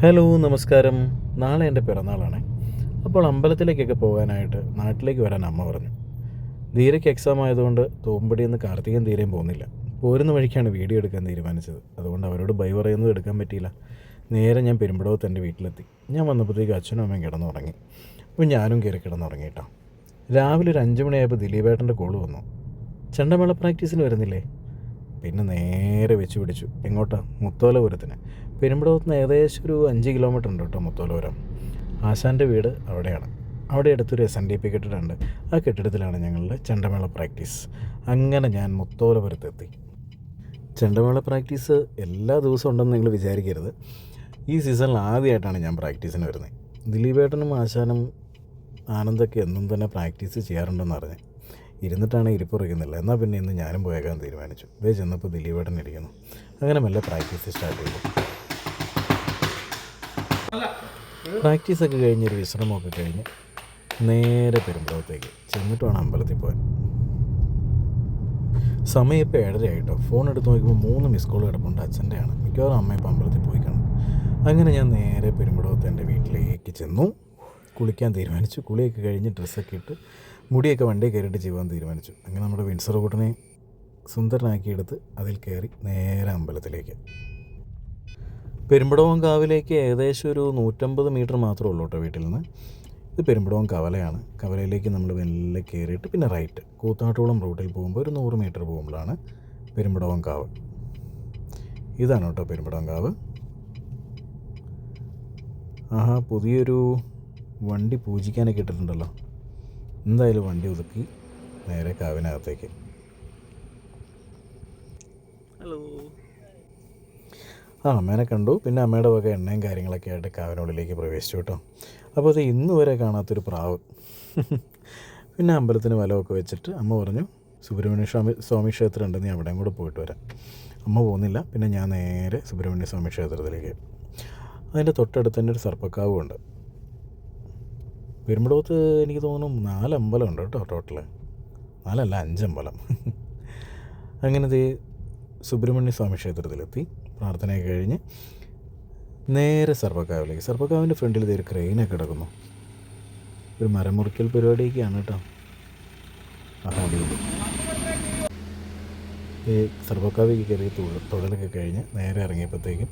Hello നമസ്കാരം. നാളെ എന്റെ പിറന്നാളാണ്. അപ്പോൾ അമ്പലത്തിലേക്കൊക്കെ പോകാനായിട്ട് നാട്ടിലേക്ക് വരാൻ അമ്മ പറഞ്ഞു. ധീരയ്ക്ക് എക്സാം ആയതുകൊണ്ട് തോമ്പടി നിന്ന് കാർത്തികൻ ധീരയും പോകുന്നില്ല. പോരുന്ന വഴിക്കാണ് വീഡിയോ എടുക്കാൻ തീരുമാനിച്ചത്. അതുകൊണ്ട് അവരോട് ബൈ പറയുന്നത് എടുക്കാൻ പറ്റിയില്ല. നേരെ ഞാൻ പെരുമ്പടവത്ത് എന്റെ വീട്ടിലെത്തി. ഞാൻ വന്നപ്പോഴത്തേക്ക് അച്ഛനും അമ്മയും കിടന്നുറങ്ങി. അപ്പോൾ ഞാനും കയറി കിടന്നുറങ്ങി രാവിലെ ഒരു അഞ്ച് മണിയായപ്പോൾ ദിലീപേട്ടന്റെ കോൾ വന്നു. ചെണ്ടമേള പ്രാക്ടീസിന് വരുന്നില്ലേ? പിന്നെ നേരെ വെച്ച് പിടിച്ചു. എങ്ങോട്ടാ? മുത്തോലപുരത്തിന് പെരുമ്പടവത്ത് നിന്ന് ഏകദേശം ഒരു അഞ്ച് കിലോമീറ്റർ ഉണ്ട് കേട്ടോ മുത്തോലപുരം ആശാന്റെ വീട് അവിടെയാണ്. അവിടെ അടുത്തൊരു എസ് എൻ ഡി പി കെട്ടിടമുണ്ട്. ആ കെട്ടിടത്തിലാണ് ഞങ്ങളുടെ ചെണ്ടമേള പ്രാക്ടീസ് അങ്ങനെ ഞാൻ മുത്തോലപുരത്തെത്തി ചെണ്ടമേള പ്രാക്ടീസ് എല്ലാ ദിവസവും ഉണ്ടെന്ന് നിങ്ങൾ വിചാരിക്കരുത്. ഈ സീസണിൽ ആദ്യമായിട്ടാണ് ഞാൻ പ്രാക്ടീസിന് വരുന്നത്. ദിലീപേട്ടനും ആശാനും ആനന്ദൊക്കെ എന്നും തന്നെ പ്രാക്ടീസ് ചെയ്യാറുണ്ടെന്ന് അറിഞ്ഞ്. ഇരുന്നിട്ടാണ് ഇരിപ്പുറയ്ക്കുന്നില്ല എന്നാൽ പിന്നെ ഇന്ന് ഞാനും പോയേക്കാൻ തീരുമാനിച്ചു. ഇതേ ചെന്നപ്പോൾ ദിലീപേട്ടൻ ഇരിക്കുന്നു. അങ്ങനെ മെല്ലെ പ്രാക്ടീസ് സ്റ്റാർട്ട് ചെയ്തു. പ്രാക്ടീസൊക്കെ കഴിഞ്ഞ് ഒരു വിശ്രമമൊക്കെ കഴിഞ്ഞ് നേരെ പെരുമ്പളത്തേക്ക് ചെന്നിട്ട് വേണം അമ്പലത്തിൽ പോകാൻ. സമയം ഇപ്പോൾ ഏഴരയായിട്ടോ. ഫോൺ എടുത്ത് നോക്കുമ്പോൾ മൂന്ന് മിസ് കോൾ കിടപ്പുണ്ട് അച്ഛന്റെയാണ്. മിക്കവാറും അമ്മ ഇപ്പോൾ അമ്പലത്തിൽ പോയി കാണും അങ്ങനെ ഞാൻ നേരെ പെരുമ്പടവത്ത് എന്റെ വീട്ടിലേക്ക് ചെന്നു. കുളിക്കാൻ തീരുമാനിച്ചു. കുളിയൊക്കെ കഴിഞ്ഞ് ഡ്രസ്സൊക്കെ ഇട്ട് മുടിയൊക്കെ വണ്ടി കയറിയിട്ട് ചെയ്യാൻ തീരുമാനിച്ചു. അങ്ങനെ നമ്മുടെ വിൻസർ കൂട്ടനെ സുന്ദരനാക്കിയെടുത്ത് അതിൽ കയറി നേരെ അമ്പലത്തിലേക്ക്. പെരുമ്പടവം കാവിലേക്ക് ഏകദേശം ഒരു നൂറ്റമ്പത് മീറ്റർ മാത്രമേ ഉള്ളൂ കേട്ടോ വീട്ടിൽ നിന്ന്. ഇത് പെരുമ്പടവം കവലയാണ്. കവലയിലേക്ക് നമ്മൾ മെല്ലെ കയറിയിട്ട് പിന്നെ റൈറ്റ് കൂത്താട്ടോളം റൂട്ടിൽ പോകുമ്പോൾ ഒരു നൂറ് മീറ്റർ പോകുമ്പോഴാണ് പെരുമ്പടവം കാവ്. ഇതാണ് കേട്ടോ പെരുമ്പടവം കാവ്. ആഹാ പുതിയൊരു വണ്ടി പൂജിക്കാനൊക്കെ ഇട്ടിട്ടുണ്ടല്ലോ. എന്തായാലും വണ്ടി ഒതുക്കി നേരെ കാവിനകത്തേക്ക്. ഹലോ ആ അമ്മേനെ കണ്ടു. പിന്നെ അമ്മയുടെ വക എണ്ണയും കാര്യങ്ങളൊക്കെ ആയിട്ട് കാവിനുള്ളിലേക്ക് പ്രവേശിച്ചു കേട്ടോ. അപ്പോൾ അത് ഇന്ന് വരെ കാണാത്തൊരു പ്രാവ്. പിന്നെ അമ്പലത്തിന് വലമൊക്കെ വെച്ചിട്ട് അമ്മ പറഞ്ഞു സുബ്രഹ്മണ്യ സ്വാമി സ്വാമി ക്ഷേത്രം ഉണ്ടെന്ന് ഞാൻ അവിടെയും കൂടെ പോയിട്ട് വരാം. അമ്മ പോകുന്നില്ല പിന്നെ ഞാൻ നേരെ സുബ്രഹ്മണ്യ സ്വാമി ക്ഷേത്രത്തിലേക്ക്. അതിന്റെ തൊട്ടടുത്ത് തന്നെ ഒരു സർപ്പക്കാവും ഉണ്ട് പെരുമ്പടവത്ത് എനിക്ക് തോന്നുന്നു നാല് അമ്പലം ഉണ്ട് കേട്ടോ ടോട്ടൽ നാലല്ല അഞ്ചമ്പലം അങ്ങനെ ദേ സുബ്രഹ്മണ്യ സ്വാമി ക്ഷേത്രത്തിലെത്തി. പ്രാർത്ഥനയൊക്കെ കഴിഞ്ഞ് നേരെ സർപ്പക്കാവിലേക്ക് സർപ്പക്കാവിന്റെ ഫ്രണ്ടിൽ ഇതൊരു ക്രെയിനൊക്കെ കിടക്കുന്നു. ഒരു മരമുറിക്കൽ പരിപാടിയൊക്കെയാണ് കേട്ടോ. ഈ സർവകാവിക്ക് കയറി തൊഴലൊക്കെ കഴിഞ്ഞ് നേരെ ഇറങ്ങിയപ്പോഴത്തേക്കും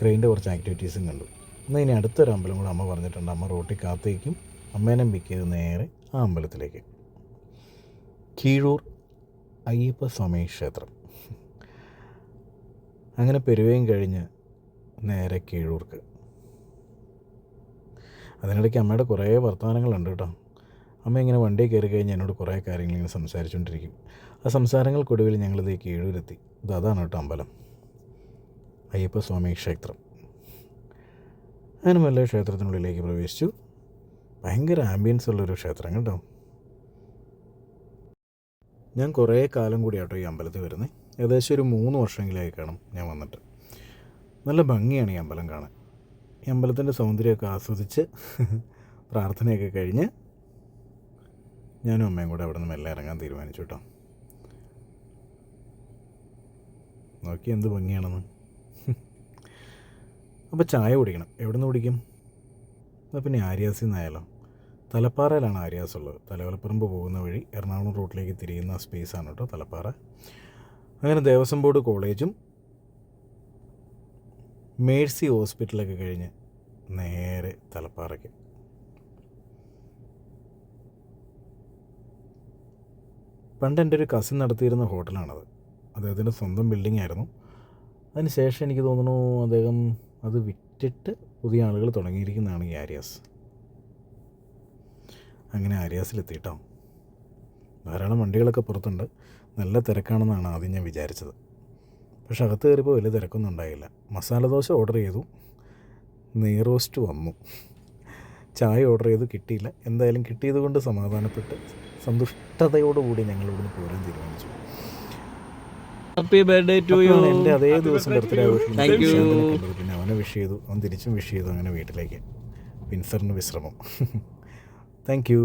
ക്രെയിന്റെ കുറച്ച് ആക്ടിവിറ്റീസും കണ്ടു. എന്നാൽ ഇനി അടുത്തൊരു അമ്പലം കൂടെ അമ്മ പറഞ്ഞിട്ടുണ്ട്. അമ്മ റോട്ടിൽ കാത്തേക്കും. അമ്മേനെ പിക്ക് നേരെ ആ അമ്പലത്തിലേക്ക്. കീഴൂർ അയ്യപ്പ സ്വാമി ക്ഷേത്രം. അങ്ങനെ പെരുവയും കഴിഞ്ഞ് നേരെ കീഴൂർക്ക്. അതിനിടയ്ക്ക് അമ്മയുടെ കുറേ വർത്തമാനങ്ങളുണ്ട് കേട്ടോ. അമ്മ ഇങ്ങനെ വണ്ടി കയറി കഴിഞ്ഞ് എന്നോട് കുറേ കാര്യങ്ങൾ ഇങ്ങനെ സംസാരിച്ചുകൊണ്ടിരിക്കും. ആ സംസാരങ്ങൾക്കൊടുവിൽ ഞങ്ങളിത് കീഴൂരെത്തി. ഇത് അതാണ് കേട്ടോ അമ്പലം. അയ്യപ്പസ്വാമി ക്ഷേത്രം. അങ്ങനെ മെല്ലെ ക്ഷേത്രത്തിനുള്ളിലേക്ക് പ്രവേശിച്ചു. ഭയങ്കര ആംബിയൻസ് ഉള്ളൊരു ക്ഷേത്രം കേട്ടോ. ഞാൻ കുറേ കാലം കൂടി ആട്ടോ ഈ അമ്പലത്തിൽ വരുന്നത് ഏകദേശം ഒരു മൂന്ന് വർഷമെങ്കിലായി കാണും ഞാൻ വന്നിട്ട്. നല്ല ഭംഗിയാണ് ഈ അമ്പലം കാണാൻ. ഈ അമ്പലത്തിന്റെ സൗന്ദര്യമൊക്കെ ആസ്വദിച്ച് പ്രാർത്ഥനയൊക്കെ കഴിഞ്ഞ് ഞാനും അമ്മയും കൂടെ അവിടെ നിന്ന് മെല്ലെ ഇറങ്ങാൻ തീരുമാനിച്ചു കേട്ടോ. നോക്കി എന്ത് ഭംഗിയാണെന്ന്. അപ്പോൾ ചായ കുടിക്കണം. എവിടെ നിന്ന് കുടിക്കും? എന്നാൽ പിന്നെ ആര്യാസിൽ നിന്നായാലോ തലപ്പാറയിലാണ് ആര്യാസ് ഉള്ളത്. തലവലപ്പറമ്പ് പോകുന്ന വഴി എറണാകുളം റൂട്ടിലേക്ക് തിരിയുന്ന സ്പേസാണ് കേട്ടോ തലപ്പാറ. അങ്ങനെ ദേവസ്വം ബോർഡ് കോളേജും മേഴ്സി ഹോസ്പിറ്റലൊക്കെ കഴിഞ്ഞ് നേരെ തലപ്പാറയ്ക്ക്. പണ്ട് എന്റെ ഒരു കസിൻ നടത്തിയിരുന്ന ഹോട്ടലാണത് അദ്ദേഹത്തിന്റെ സ്വന്തം ബിൽഡിംഗ് ആയിരുന്നു. അതിന് ശേഷം എനിക്ക് തോന്നുന്നു അദ്ദേഹം അത് വിറ്റിട്ട് പുതിയ ആളുകൾ തുടങ്ങിയിരിക്കുന്നതാണ് ഈ ആര്യാസ്. അങ്ങനെ ആര്യാസിലെത്തിയിട്ടോ? ധാരാളം വണ്ടികളൊക്കെ പുറത്തുണ്ട്. നല്ല തിരക്കാണെന്നാണ് ആദ്യം ഞാൻ വിചാരിച്ചത്. പക്ഷെ അകത്ത് കയറിയപ്പോൾ വലിയ തിരക്കൊന്നും ഉണ്ടായില്ല മസാല ദോശ ഓർഡർ ചെയ്തു. നെയ്റോസ്റ്റ് വന്നു. ചായ ഓർഡർ ചെയ്തു. കിട്ടിയില്ല. എന്തായാലും കിട്ടിയത് കൊണ്ട് സമാധാനപ്പെട്ട് സന്തുഷ്ടതയോടുകൂടി ഞങ്ങളിവിടുന്ന് പോരാൻ തീരുമാനിച്ചു. ഹാപ്പി ബർത്ത്ഡേ ടു യു എന്റെ എന്റെ അതേ ദിവസം ബർത്ത്ഡേ ആഘോഷിക്കുന്നു Thank you. പിന്നെ അവനെ വിഷ് ചെയ്തു. അവൻ തിരിച്ചും വിഷ് ചെയ്തു അങ്ങനെ വീട്ടിലേക്ക്. വിൻസറിന് വിശ്രമം. Thank you